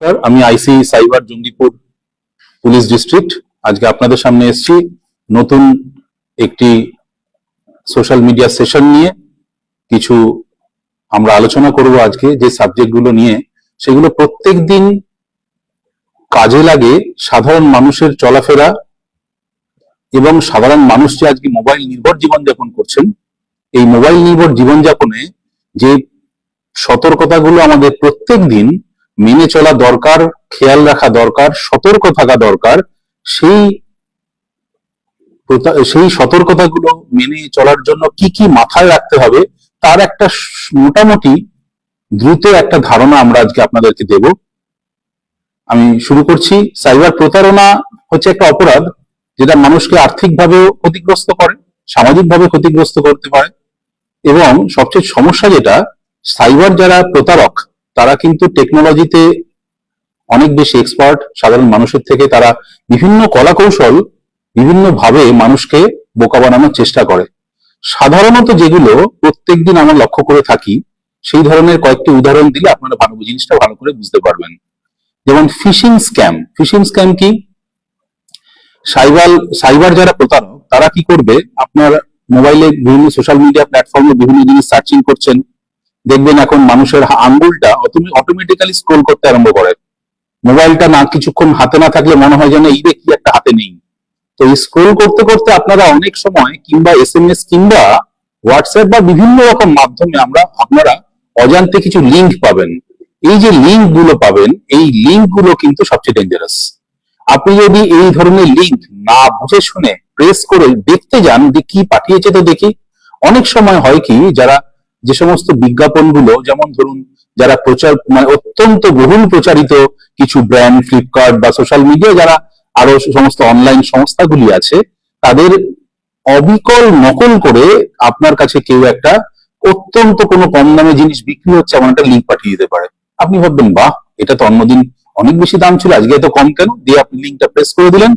Sir আমি IC cyber Jangipur police district আজকে আপনাদের সামনে এসেছি নতুন একটি সোশ্যাল মিডিয়া সেশন নিয়ে। কিছু আমরা আলোচনা করব আজকে যে সাবজেক্টগুলো নিয়ে। সেগুলো প্রত্যেক দিন কাজে লাগে সাধারণ মানুষের চলাফেরা এবং সাধারণ মানুষ যে আজকে মোবাইল নির্ভর জীবনযাপন করছেন, এই মোবাইল নির্ভর জীবনযাপনে যে সতর্কতাগুলো আমাদের প্রত্যেক দিন মেনে চলা দরকার, খেয়াল রাখা দরকার, সতর্ক থাকা দরকার, সেই সেই সতর্কতাগুলো মেনে চলার জন্য কি কি মাথায় রাখতে হবে, তার একটা মোটামুটি দ্রুত একটা ধারণা আমরা আজকে আপনাদেরকে দেব। আমি শুরু করছি, সাইবার প্রতারণা হচ্ছে একটা অপরাধ যেটা মানুষকে আর্থিকভাবে ক্ষতিগ্রস্ত করে সামাজিকভাবে ক্ষতিগ্রস্ত করতে পারে এবং সবচেয়ে সমস্যা যেটা, সাইবার যারা প্রতারক তারা কিন্তু টেকনোলজিতে অনেক বেশি এক্সপার্ট সাধারণ মানুষের থেকে তারা বিভিন্ন কলা কৌশল বিভিন্ন ভাবে মানুষকে বোকা বানানোর চেষ্টা করে। সাধারণত যেগুলো প্রত্যেকদিন আমরা লক্ষ্য করে থাকি, সেই ধরনের কয়েকটি উদাহরণ দিলে আপনারা ভালো জিনিসটা ভালো করে বুঝতে পারবেন। যেমন ফিশিং স্ক্যাম ফিশিং স্ক্যাম কি? সাইবার সাইবার যারা প্রতারক, তারা কি করবে? আপনার মোবাইলে বিভিন্ন সোশ্যাল মিডিয়া প্ল্যাটফর্মে বিভিন্ন জিনিস সার্চিং করছেন। দেখবেন এখন মানুষের আঙ্গুলটা অটোমেটিক্যালি স্ক্রোল করতে আরম্ভ করে। মোবাইলটা না কিছুক্ষণ হাতে না থাকলে মনে হয় যেন এই কি একটা হাতে নেই। তো স্ক্রোল করতে করতে আপনারা অনেক সময় কিংবা এস এম এস কিংবা হোয়াটসঅ্যাপ বা বিভিন্ন রকম মাধ্যমে আমরা আপনারা অজান্তে কিছু লিঙ্ক পাবেন। এই যে লিংকগুলো পাবেন, এই লিংকগুলো কিন্তু সবচেয়ে ডেঞ্জারাস আপনি যদি এই ধরনের লিঙ্ক না বুঝে শুনে প্রেস করে দেখতে যান যে কি পাঠিয়েছে তো দেখি। অনেক সময় হয় কি, যারা যে সমস্ত বিজ্ঞাপনগুলো, যেমন ধরুন যারা প্রচার মানে অত্যন্ত বহুল প্রচারিত কিছু ব্র্যান্ড ফ্লিপকার্ট বা সোশ্যাল মিডিয়া যারা আরও সমস্ত অনলাইন সংস্থাগুলি আছে, তাদের অবিকল নকল করে আপনার কাছে কেউ একটা অত্যন্ত কোনো কম দামে জিনিস বিক্রি হচ্ছে, এমন একটা লিঙ্ক পাঠিয়ে দিতে পারে। আপনি ভাববেন, বাহ, এটা তো অন্যদিন অনেক বেশি দাম ছিল, আজকে এত কম কেন? দিয়ে আপনি লিঙ্কটা প্রেস করে দিলেন।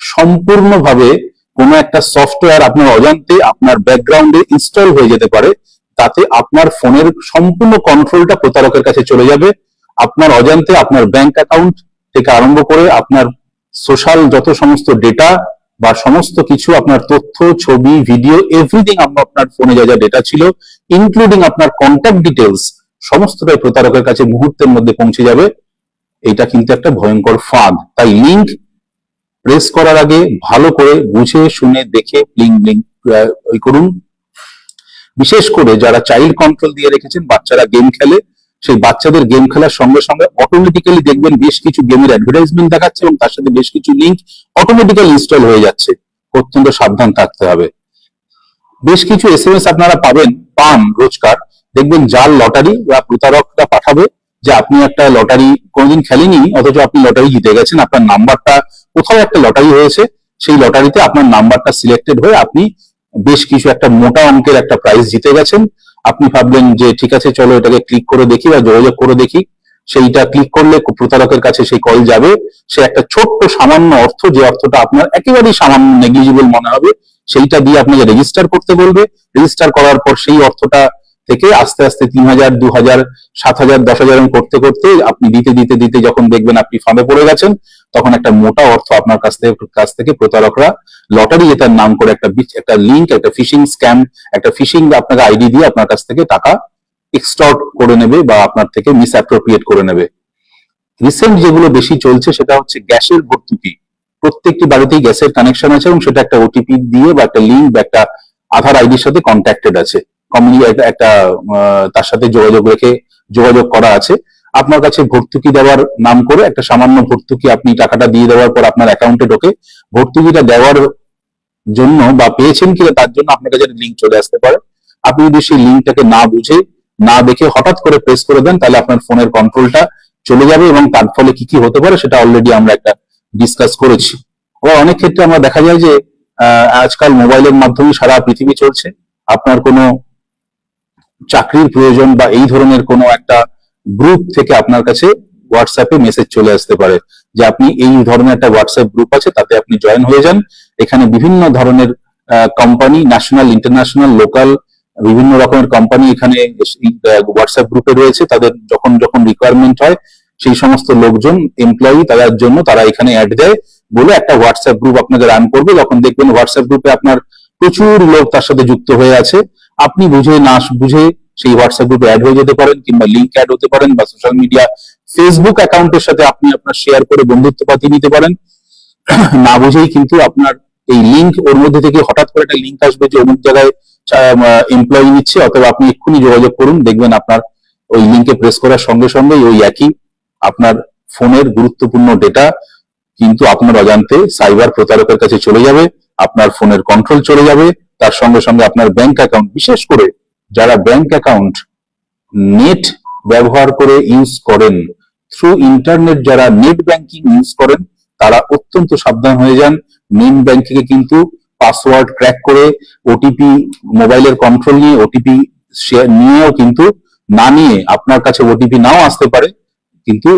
সম্পূর্ণভাবে কোনো একটা সফটওয়্যার আপনার অজান্তে, আপনার ব্যাকগ্রাউন্ডে ইনস্টল হয়ে যেতে পারে। তাতে আপনার ফোনের সম্পূর্ণ কন্ট্রোলটা প্রতারকের কাছে চলে যাবে। আপনার অজান্তে আপনার ব্যাংক অ্যাকাউন্ট থেকে আরম্ভ করে আপনার সোশ্যাল যত সমস্ত ডেটা বা সমস্ত কিছু, আপনার তথ্য, ছবি ভিডিও এভরিথিং আপনার ফোনে যা যা ডেটা ছিল ইনক্লুডিং আপনার কন্ট্যাক্ট ডিটেলস সমস্তটাই প্রতারকের কাছে মুহূর্তের মধ্যে পৌঁছে যাবে। এটা কিন্তু একটা ভয়ঙ্কর ফাঁদ। তাই লিঙ্ক প্রেস করার আগে ভালো করে বুঝে, শুনে, দেখে লিঙ্ক লিঙ্ক করুন। বিশেষ করে যারা চাইল্ড কন্ট্রোল দিয়ে রেখেছেন, বাচ্চারা গেম খেলে, সেই বাচ্চাদের গেম খেলার সঙ্গে সঙ্গে অটোমেটিক্যালি দেখবেন বেশ কিছু গেমের অ্যাডভার্টাইজমেন্ট দেখাচ্ছে এবং তার সাথে বেশ কিছু লিঙ্ক অটোমেটিক্যালি ইনস্টল হয়ে যাচ্ছে। অত্যন্ত সাবধান থাকতে হবে। বেশ কিছু এস আপনারা পাবেন, পান রোজকার। দেখবেন যার লটারি বা প্রতারকরা পাঠাবে যে আপনি একটা লটারি কোনোদিন খেলেনি অথচ আপনি লটারি জিতে গেছেন, আপনার নাম্বারটা কোথাও একটা লটারি হয়েছে, সেই লটারিতে আপনার নাম্বারটা সিলেক্টেড হয়ে আপনি বেশ কিছু একটা মোটা অঙ্কের একটা প্রাইস জিতে গেছেন। আপনি ভাবলেন যে, ঠিক আছে, চলো এটাকে ক্লিক করে দেখি বা যোগাযোগ করে দেখি। সেইটা ক্লিক করলে প্রতারকের কাছে সেই কল যাবে। সে একটা ছোট্ট সামান্য অর্থ, যে অর্থটা আপনার একেবারেই সামান্য নেগলিজিবল মনে হবে, সেইটা দিয়ে আপনাকে রেজিস্টার করতে বলবে। রেজিস্টার করার পর সেই অর্থটা থেকে আস্তে আস্তে তিন হাজার, দু হাজার, সাত হাজার, দশ হাজার করতে করতে আপনি দিতে দিতে দিতে যখন দেখবেন আপনি ফাঁদে পড়ে গেছেন, তখন একটা মোটা অর্থ আপনার কাছ থেকে কাছ থেকে প্রতারকরা লটারি এটার নাম করে একটা একটা লিঙ্ক একটা ফিশিং স্ক্যাম একটা ফিশিং আপনাকে আইডি দিয়ে আপনার কাছ থেকে টাকা এক্সটর্ট করে নেবে বা আপনার থেকে মিস অ্যাপ্রোপ্রিয়েট করে নেবে। রিসেন্ট যেগুলো বেশি চলছে সেটা হচ্ছে গ্যাসের ভর্তুকি। প্রত্যেকটি বাড়িতেই গ্যাসের কানেকশন আছে এবং সেটা একটা ওটিপি দিয়ে বা একটা লিঙ্ক বা একটা আধার আইডির সাথে কন্ট্যাক্টেড আছে। কমিউনি একটা তার সাথে যোগাযোগ রেখে যোগাযোগ করা আছে। আপনার কাছে ভর্তুকি দেওয়ার নাম করে একটা সামান্য ভর্তুকি আপনি টাকাটা দিয়ে দেওয়ার পর আপনার অ্যাকাউন্টে ঢোকে। ভর্তুকিটা দেওয়ার জন্য বা পেয়েছেন কিনা তার জন্য আপনার কাছে লিঙ্ক চলে আসতে পারে। আপনি যদি সেই লিঙ্কটাকে না বুঝে, না দেখে হঠাৎ করে প্রেস করে দেন, তাহলে আপনার ফোনের কন্ট্রোলটা চলে যাবে এবং তার ফলে কি কি হতে পারে সেটা অলরেডি আমরা একটা ডিসকাস করেছি। আবার অনেক ক্ষেত্রে আমরা দেখা যায় যে আজকাল মোবাইলের মাধ্যমে সারা পৃথিবী চলছে। আপনার কোনো চাকরির প্রয়োজন বা এই ধরনের কোনো একটা গ্রুপ থেকে আপনার কাছে হোয়াটসঅ্যাপে মেসেজ চলে আসতে পারে যে আপনি এই ধরনের একটা হোয়াটসঅ্যাপ গ্রুপ আছে, তাতে আপনি জয়েন হয়ে যান। এখানে বিভিন্ন ধরনের কোম্পানি ন্যাশনাল ইন্টারন্যাশনাল লোকাল বিভিন্ন রকমের কোম্পানি এখানে হোয়াটসঅ্যাপ গ্রুপে রয়েছে। তাদের যখন যখন রিকোয়ারমেন্ট হয়, সেই সমস্ত লোকজন এমপ্লয়ি তাদের জন্য তারা এখানে অ্যাড দেয়। বলে একটা হোয়াটসঅ্যাপ গ্রুপ আপনাকে রান করবে। যখন দেখবেন হোয়াটসঅ্যাপ গ্রুপে আপনার প্রচুর লোক তার সাথে যুক্ত হয়ে আছে। আপনি বুঝে না বুঝে সেই হোয়াটসঅ্যাপ গ্রুপে অ্যাড হয়ে যেতে পারেন কিংবা লিঙ্ক অ্যাড হতে পারেন বা সোশ্যাল মিডিয়া ফেসবুক অ্যাকাউন্টের সাথে আপনি আপনার শেয়ার করে বন্ধুত্ব পাতিয়ে নিতে পারেন। না বুঝেই কিন্তু আপনার এই লিঙ্ক ওর মধ্যে থেকে হঠাৎ করে একটা লিঙ্ক আসবে যে অমুক জায়গায় এমপ্লয়ি নিচ্ছে, অথবা আপনি এক্ষুনি যোগাযোগ করুন, দেখবেন আপনার ওই লিঙ্কে প্রেস করার সঙ্গে সঙ্গে ওই একই আপনার ফোনের গুরুত্বপূর্ণ ডেটা কিন্তু আপনার অজান্তে সাইবার প্রতারকের কাছে চলে যাবে, আপনার ফোনের কন্ট্রোল চলে যাবে তার সঙ্গে সঙ্গে আপনার ব্যাংক অ্যাকাউন্ট বিশেষ করে যারা ব্যাংক অ্যাকাউন্ট নেট ব্যবহার করে ইউজ করেন থ্রু ইন্টারনেট যারা নেট ব্যাংকিং ইউজ করেন, তারা অত্যন্ত সাবধান হয়ে যান। নেট ব্যাংকিং এ কিন্তু পাসওয়ার্ড ক্র্যাক করে ওটিপি মোবাইলের কন্ট্রোল নিয়ে ওটিপি নিয়েও কিন্তু না নিয়ে আপনার কাছে ওটিপি নাও আসতে পারে, কিন্তু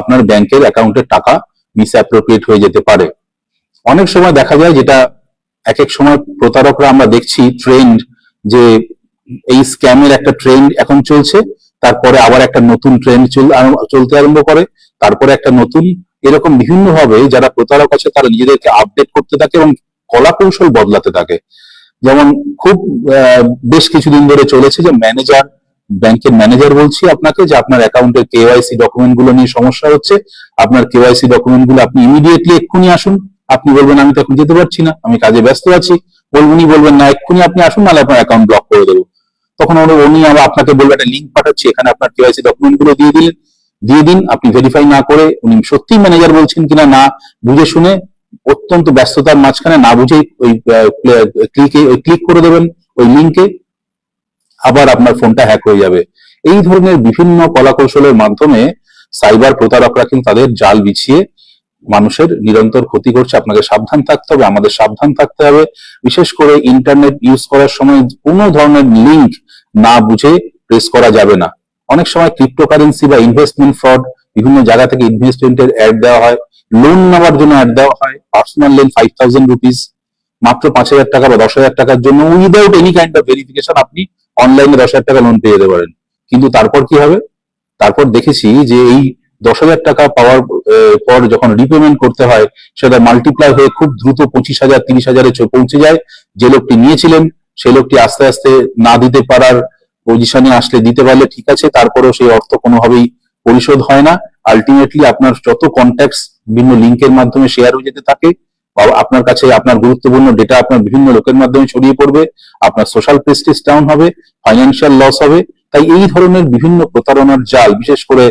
আপনার ব্যাংকের অ্যাকাউন্টের টাকা মিস অ্যাপ্রোপ্রিয়েট হয়ে যেতে পারে। অনেক সময় দেখা যায় যেটা এক এক সময় প্রতারকরা আমরা দেখছি ট্রেন্ড যে এই স্ক্যামের একটা ট্রেন্ড এখন চলছে, তারপরে আবার একটা নতুন ট্রেন্ড চলতে আরম্ভ করে, তারপরে একটা নতুন এরকম বিভিন্ন ভাবে যারা প্রতারক আছে তারা নিজেদেরকে আপডেট করতে থাকে এবং কলা কৌশল বদলাতে থাকে। যেমন খুব বেশ কিছুদিন ধরে চলেছে যে ম্যানেজার ব্যাংকের ম্যানেজার বলছি আপনাকে যে আপনার অ্যাকাউন্টের কেওয়াইসি ডকুমেন্টগুলো নিয়ে সমস্যা হচ্ছে, আপনার কেওয়াইসি ডকুমেন্টগুলো আপনি ইমিডিয়েটলি এক্ষুনি আসুন আপনি বলবেন, আমি তো এখন যেতে পারছি না, আমি কাজে ব্যস্ত আছি। উনি বলবেন, না, এক্ষুনি আপনি আসুন, নাহলে আপনার অ্যাকাউন্ট ব্লক করে দেবো। তখন উনি আবার আপনাকে বলবে, একটা লিঙ্ক পাঠাচ্ছি, এখানে আপনার কেওয়াইসি ডকুমেন্টগুলো দিয়ে দিলেন দিয়ে দিন, আপনি ভেরিফাই না করে উনি সত্যি ম্যানেজার বলছেন কিনা না বুঝে শুনে অত্যন্ত ব্যস্ততার মাঝখানে না বুঝেই ওই ক্লিকে ওই ক্লিক করে দেবেন ওই লিঙ্কে আবার আপনার ফোনটা হ্যাক হয়ে যাবে। এই ধরনের বিভিন্ন কলাকৌশলের মাধ্যমে সাইবার প্রতারকরা কিন্তু তাদের জাল বিছিয়ে মানুষের নিরন্তর ক্ষতি করছে, আপনাকে সাবধান থাকতে হবে, আমাদের সাবধান থাকতে হবে। বিশেষ করে ইন্টারনেট ইউজ করার সময় কোনো ধরনের লিঙ্ক না বুঝে প্রেস করা যাবে না। অনেক সময় ক্রিপ্টোকারেন্সি বা ইনভেস্টমেন্ট ফ্রড বিভিন্ন জায়গা থেকে ইনভেস্টমেন্টের অ্যাড দেওয়া হয় লোন নেওয়ার জন্য অ্যাড দেওয়া হয় personal loan five thousand rupees মাত্র পাঁচ হাজার টাকা বা দশ হাজার টাকার জন্য without any kind of verification আপনি অনলাইনে দশ হাজার টাকা লোন পেয়ে যেতে পারেন। কিন্তু তারপর কি হবে? তারপর দেখেছি যে এই দশ হাজার টাকা পাওয়ার পর যখন রিপেমেন্ট করতে হয়, সেটা মাল্টিপ্লাই হয়ে খুব দ্রুত পঁচিশ হাজার, তিরিশ হাজারে পৌঁছে যায়। যে লোকটি নিয়েছিলেন সেই লোকটি আস্তে আস্তে না দিতে পারার পজিশনে আসলে দিতে পারলে ঠিক আছে, তারপরেও সেই অর্থ কোনোভাবেই পরিশোধ হয় না। আলটিমেটলি আপনার যত কন্ট্যাক্টস বিভিন্ন লিঙ্কের মাধ্যমে শেয়ার হয়ে যেতে থাকে আপনার কাছে আপনার গুরুত্বপূর্ণ ডেটা আপনার বিভিন্ন লোকের মাধ্যমে ছড়িয়ে পড়বে, আপনার সোশ্যাল প্রেস্টিজ ডাউন হবে ফাইন্যান্সিয়াল লস হবে। তাই এই ধরনের বিভিন্ন প্রতারণার জাল, বিশেষ করে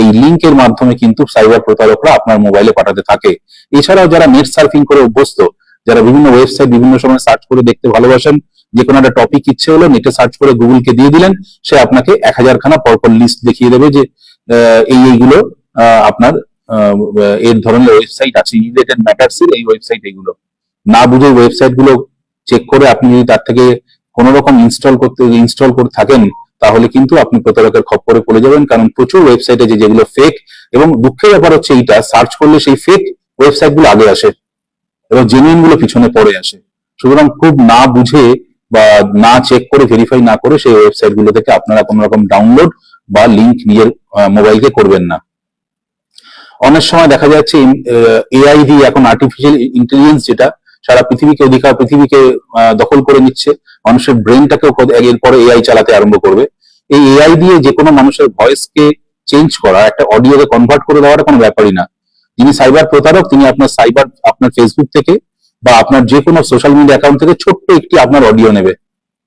এই লিঙ্কের মাধ্যমে কিন্তু সাইবার প্রতারকরা আপনার মোবাইলে পাঠাতে থাকে। এছাড়াও যারা নেট সার্ফিং করে অভ্যস্ত, যারা বিভিন্ন ওয়েবসাইট বিভিন্ন সময় সার্চ করে দেখতে ভালোবাসেন, যে কোনো একটা টপিক ইচ্ছে হলো নেটে সার্চ করে গুগলকে দিয়ে দিলেন, সে আপনাকে এক হাজার খানা পরপর লিস্ট দেখিয়ে দেবে যে এই এইগুলো আপনার এর ধরনের ওয়েবসাইট আছে। রিলেটেড ম্যাটার্স এর এই ওয়েবসাইট এইগুলো। না বুঝে ওয়েবসাইটগুলো চেক করে আপনি যদি তার থেকে কোন রকম ইনস্টল করতে ইনস্টল করে থাকেন তাহলে কিন্তু আপনি প্রতারকের খপ্পরে পড়ে যাবেন, কারণ প্রচুর ওয়েবসাইটে যে যেগুলো ফেক এবং দুঃখের ব্যাপার হচ্ছে এইটা সার্চ করলে সেই ফেক ওয়েবসাইটগুলো আগে আসে, এবং জেনুইনগুলো পিছনে পড়ে আসে। সুতরাং খুব না বুঝে বা না চেক করে ভেরিফাই না করে সেই ওয়েবসাইটগুলো থেকে আপনারা কোনো রকম ডাউনলোড বা লিংক নিজের মোবাইলকে করবেন না। অনেক সময় দেখা যাচ্ছে এআই দিয়ে এখন আর্টিফিশিয়াল ইন্টেলিজেন্স যেটা সারা পৃথিবীকে, অধিকার পৃথিবীকে দখল করে নিচ্ছে। মানুষের ব্রেনটাকেও এর পরে এআই চালাতে আরম্ভ করবে। এই এআই দিয়ে যে কোনো মানুষের ভয়েসকে চেঞ্জ করা, একটা অডিওকে কনভার্ট করে দেওয়াটা কোনো ব্যাপারই না। যিনি সাইবার প্রতারক, তিনি আপনার সাইবার আপনার ফেসবুক থেকে বা আপনার যে কোনো সোশ্যাল মিডিয়া অ্যাকাউন্ট থেকে ছোট্ট একটি আপনার অডিও নেবে।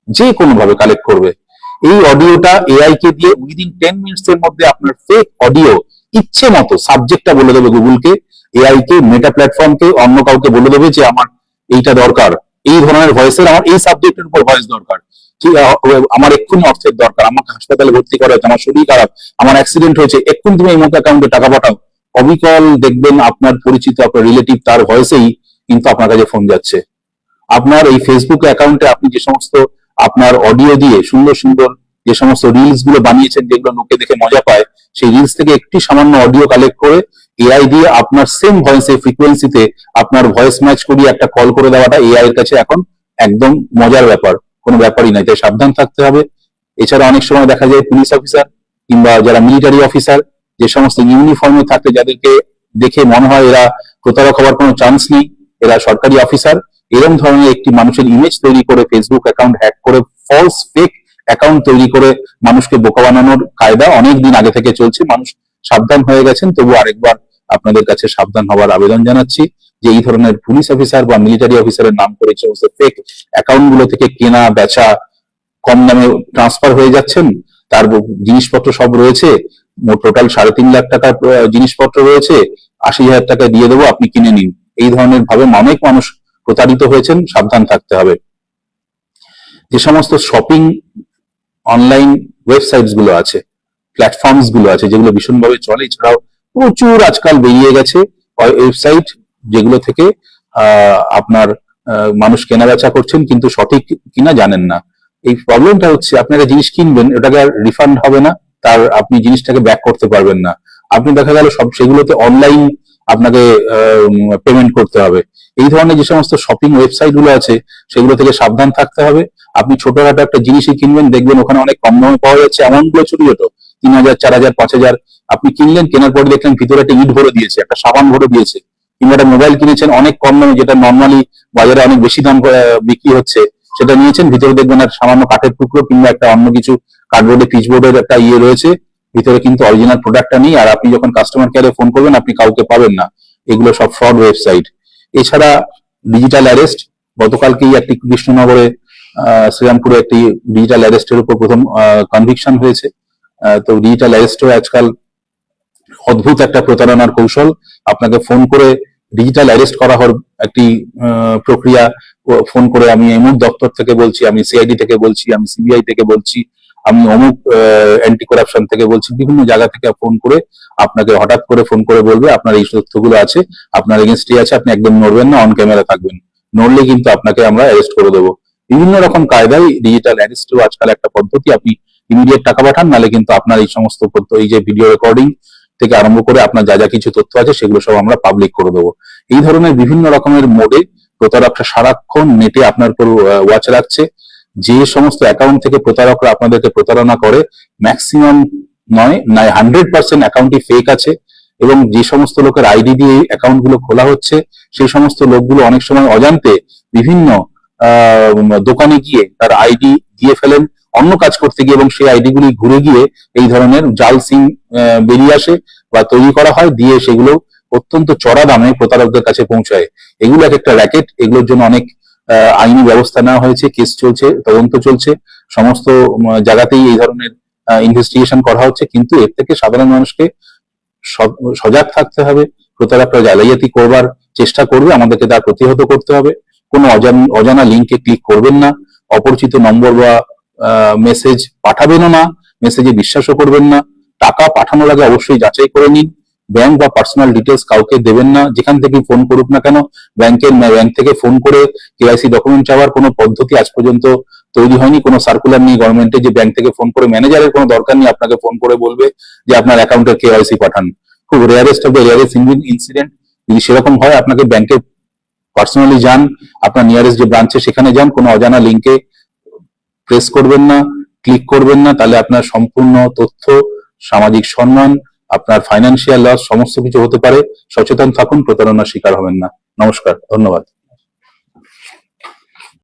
যে কোনো ভাবে কালেক্ট করবে। এই অডিওটা এআই কে দিয়ে উইদিন টেন মিনিটস এর মধ্যে আপনার ফেক অডিও ইচ্ছে মতো সাবজেক্টটা বলে দেবে গুগলকে এআই কে মেটা প্ল্যাটফর্মকে অন্য কাউকে বলে দেবে যে আমার এইটা দরকার। এই ধরনের ভয়েসের আমার এই সাবজেক্টের উপর ভয়েস দরকার। আমার এক্ষুনি অর্থের দরকার, আমাকে হাসপাতালে ভর্তি করা হয়েছে, আমার শরীর খারাপ, আমার অ্যাক্সিডেন্ট হয়েছে, এক্ষুনি তুমি এই মুখ অ্যাকাউন্টে টাকা পাঠাও। অবিকল দেখবেন আপনার পরিচিত, আপনার রিলেটিভ তার ভয়েসেই কিন্তু আপনার কাছে ফোন যাচ্ছে। আপনার এই ফেসবুক অ্যাকাউন্টে আপনি যে সমস্ত আপনার অডিও দিয়ে সুন্দর সুন্দর যে সমস্ত রিলসগুলো বানিয়েছেন, যেগুলো লোকে দেখে মজা পায়, সেই রিলস থেকে একটি সামান্য অডিও কালেক্ট করে এআই দিয়ে আপনার সেম ভয়েসে ফ্রিকোয়েন্সিতে আপনার ভয়েস ম্যাচ করিয়ে একটা কল করে দেওয়াটা এআই এর কাছে এখন একদম মজার ব্যাপার। কোনো ব্যাপারই নাই তাই সাবধান থাকতে হবে। এছাড়া অনেক সময় দেখা যায় পুলিশ অফিসার কিংবা যারা মিলিটারি অফিসার যে সমস্ত ইউনিফর্মে থাকে, যাদেরকে দেখে মনে হয় এরা প্রতারক হওয়ার কোনো চান্স নেই, এরা সরকারি অফিসার এরকম ধরনের একটি মানুষের ইমেজ তৈরি করে ফেসবুক অ্যাকাউন্ট হ্যাক করে ফলস ফেক অ্যাকাউন্ট তৈরি করে মানুষকে বোকা বানানোর কায়দা অনেক দিন আগে থেকে চলছে। মানুষ সাবধান হয়ে গেছেন, তবু আরেকবার আপনাদের কাছে সাবধান হওয়ার আবেদন জানাচ্ছি যে এই ধরনের পুলিশ অফিসার বা মিলিটারি অফিসারের নাম করে সমস্ত ফেক অ্যাকাউন্টগুলো থেকে কেনা, বেচা, কম দামে ট্রান্সফার হয়ে যাচ্ছেন, তার জিনিসপত্র সব রয়েছে টোটাল সাড়ে তিন লাখ টাকার জিনিসপত্র রয়েছে, আশি হাজার টাকা দিয়ে দেবো, আপনি কিনে নিন। এই ধরনের ভাবে অনেক মানুষ প্রতারিত হয়েছেন, সাবধান থাকতে হবে। যে সমস্ত শপিং অনলাইন ওয়েবসাইটসগুলো আছে প্ল্যাটফর্মসগুলো আছে যেগুলো ভীষণভাবে চলে, এছাড়াও প্রচুর আজকাল বেরিয়ে গেছে ওয়েবসাইট যেগুলো থেকে আপনার মানুষ কেনাবেচা করছেন কিন্তু সঠিক কিনা জানেন না। এই প্রবলেমটা হচ্ছে আপনি একটা জিনিস কিনবেন, ওটাকে আর রিফান্ড হবে না, তার আপনি জিনিসটাকে ব্যাক করতে পারবেন না। আপনি দেখা গেল সব সেগুলোতে অনলাইন আপনাকে পেমেন্ট করতে হবে। এই ধরনের যে সমস্ত শপিং ওয়েবসাইটগুলো আছে, সেগুলো থেকে সাবধান থাকতে হবে। আপনি ছোটখাটো একটা জিনিসই কিনবেন, দেখবেন ওখানে অনেক কম দামে পাওয়া যাচ্ছে এমনগুলো ছোট ছোট। তিন হাজার চার হাজার পাঁচ হাজার আপনি কিনলেন, কেনার পরে দেখলেন ভিতরে একটা ইট ভরে দিয়েছে, একটা সাবান ভরে দিয়েছে, কিংবা একটা মোবাইল কিনেছেন অনেক কম দামে, যেটা নর্মালি বাজারে অনেক বেশি দাম বিক্রি হচ্ছে, সেটা নিয়েছেন, ভিতরে দেখবেন একটা সামান্য কাঠের টুকরো কিংবা একটা অন্য কিছু কার্ডবোর্ডে পিচবোর্ডের একটা ইয়ে রয়েছে, ভিতরে কিন্তু অরিজিনাল প্রোডাক্টটা নেই, আর আপনি যখন কাস্টমার কেয়ারে ফোন করবেন, আপনি কাউকে পাবেন না, এগুলো সব ফ্রড ওয়েবসাইট এছাড়া ডিজিটাল অ্যারেস্ট গতকালকেই একটি কৃষ্ণনগরে শ্রীরামপুরে একটি ডিজিটাল অ্যারেস্টের উপর প্রথম কনভিকশন হয়েছে। তো ডিজিটাল অ্যারেস্টও আজকাল অদ্ভুত একটা প্রতারণার কৌশল। আপনাকে ফোন করে ডিজিটাল অ্যারেস্ট করা হওয়ার একটি প্রক্রিয়া ফোন করে আমি এমুক দপ্তর থেকে বলছি, আমি সিআইডি থেকে বলছি, আমি সিবিআই থেকে বলছি, আমি অমুক অ্যান্টি করাপশন থেকে বলছি, বিভিন্ন জায়গা থেকে ফোন করে আপনাকে হঠাৎ করে ফোন করে বলবে, আপনার এই তথ্যগুলো আছে, আপনার এগেনস্টে আছে, আপনি একদম নড়বেন না অন ক্যামেরা থাকবেন। নড়লে কিন্তু আপনাকে আমরা অ্যারেস্ট করে দেবো। বিভিন্ন রকম কায়দায় ডিজিটাল অ্যারেস্টও আজকাল একটা পদ্ধতি, আপনি ইমিডিয়েট টাকা পাঠান নালে কিন্তু আপনার এই সমস্ত এই যে ভিডিও রেকর্ডিং থেকে আরম্ভ করে আপনার যা যা কিছু তথ্য আছে, সেগুলো সব আমরা পাবলিক করে দেবো। এই ধরনের বিভিন্ন রকমের মোডে প্রতারকরা সারাক্ষণ নেটে আপনার উপর ওয়াচ রাখছে। যে সমস্ত অ্যাকাউন্ট থেকে প্রতারকরা আপনাদেরকে প্রতারণা করে ম্যাক্সিমাম নয় নয় হান্ড্রেড পার্সেন্ট অ্যাকাউন্টই ফেক আছে এবং যে সমস্ত লোকের আইডি দিয়ে অ্যাকাউন্টগুলো খোলা হচ্ছে সেই সমস্ত লোকগুলো অনেক সময় অজান্তে বিভিন্ন দোকানে গিয়ে তার আইডি দিয়ে ফেলেন অন্য কাজ করতে গিয়ে এবং সেই আইডিগুলি ঘুরে গিয়ে এই ধরনের জাল সিম বেরিয়ে আসে বা তৈরি করা হয়, দিয়ে সেগুলো অত্যন্ত চড়া দামে প্রতারকদের কাছে পৌঁছায়। এগুলো এক একটা র্যাকেট এগুলোর জন্য অনেক আইনি ব্যবস্থা নেওয়া হয়েছে কেস চলছে, তদন্ত চলছে। সমস্ত জায়গাতেই এই ধরনের ইনভেস্টিগেশন করা হচ্ছে, কিন্তু এর থেকে সাধারণ মানুষকে সজাগ থাকতে হবে। প্রতারকরা জালিয়াতি করবার চেষ্টা করবে, আমাদেরকে তা প্রতিহত করতে হবে। কোনো অজানা লিঙ্কে ক্লিক করবেন না। অপরিচিত নম্বর বা মেসেজ পাঠাবেনও না মেসেজে বিশ্বাসও করবেন না। টাকা পাঠানোর আগে অবশ্যই যাচাই করে নিন। ব্যাংক বা পার্সোনাল ডিটেলস কাউকে দেবেন না, যেখান থেকে ফোন করুক না কেন। ব্যাংকের ব্যাংক থেকে ফোন করে কেআইসি ডকুমেন্ট চাওয়ার কোনো পদ্ধতি আজ পর্যন্ত তৈরি হয়নি। কোনো সার্কুলার নেই। গভর্নমেন্টে যে ব্যাংক থেকে ফোন করে ম্যানেজারের কোনো দরকার নেই, আপনাকে ফোন করে বলবে যে আপনার অ্যাকাউন্টের কেওয়াইসি পাঠান। খুব rarest of the rarest incident যদি সেরকম হয়, আপনাকে ব্যাংকে পার্সোনালি যান, আপনার নিয়ারেস্ট যে ব্রাঞ্চে সেখানে যান, কোনো অজানা লিঙ্কে প্রেস করবেন না ক্লিক করবেন না, তাহলে আপনার সম্পূর্ণ তথ্য, সামাজিক সম্মান, আপনার ফাইন্যান্সিয়াল লস সমস্ত কিছু হতে পারে। সচেতন থাকুন, প্রতারণার শিকার হবেন না। নমস্কার, ধন্যবাদ।